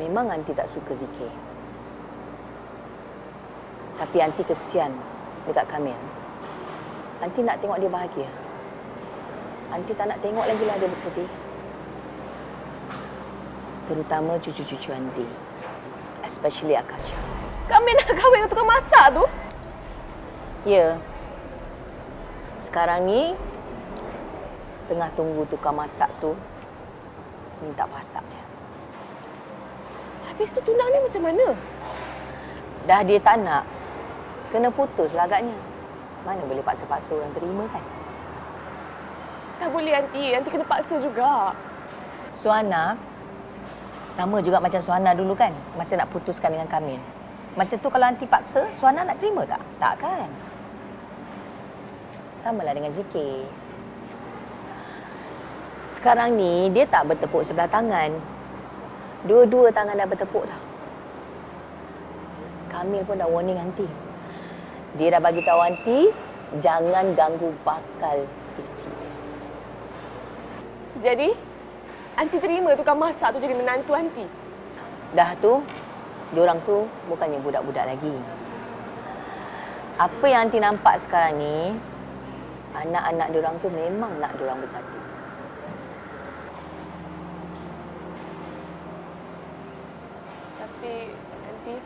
Memang Aunty tak suka zikir. Tapi Aunty kesian dekat Kamil. Aunty nak tengok dia bahagia. Aunty tak nak tengok lagi lah dia bersedih. Terutama cucu-cucu Aunty. Especially Akasha. Kami nak kahwin dengan tukang masak tu. Ya. Sekarang ni tengah tunggu tukang masak tu minta pasak dia. Habis tu tunang ni macam mana? Dah dia tak nak, kena putus lah agaknya. Mana boleh paksa-paksa orang terima kan? Tak boleh Aunty. Aunty kena paksa juga. Suana, sama juga macam Suana dulu kan, masa nak putuskan dengan Kamil. Masa tu kalau anti paksa, Suana nak terima tak? Tak kan? Samalah dengan Zikir. Sekarang ni, dia tak bertepuk sebelah tangan. Dua-dua tangan dah bertepuk dah. Kamil pun dah warning anti. Dia dah bagi tahu anti, jangan ganggu bakal isteri dia. Jadi, Aunty terima tukang masak tu jadi menantu Aunty. Dah tu, diorang tu bukannya budak-budak lagi. Apa yang Aunty nampak sekarang ni, anak-anak diorang tu memang nak diorang bersatu. Tapi, Aunty,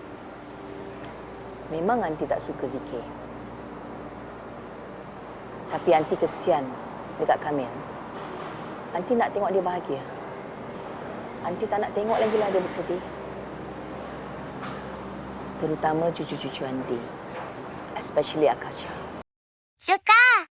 Memang Aunty tak suka zikir. Tapi Aunty kesian dekat Kamil. Aunty nak tengok dia bahagia. Aunty tak nak tengok lagi lah dia bersedih. Terutama cucu-cucu Aunty. Especially Akasha. Suka!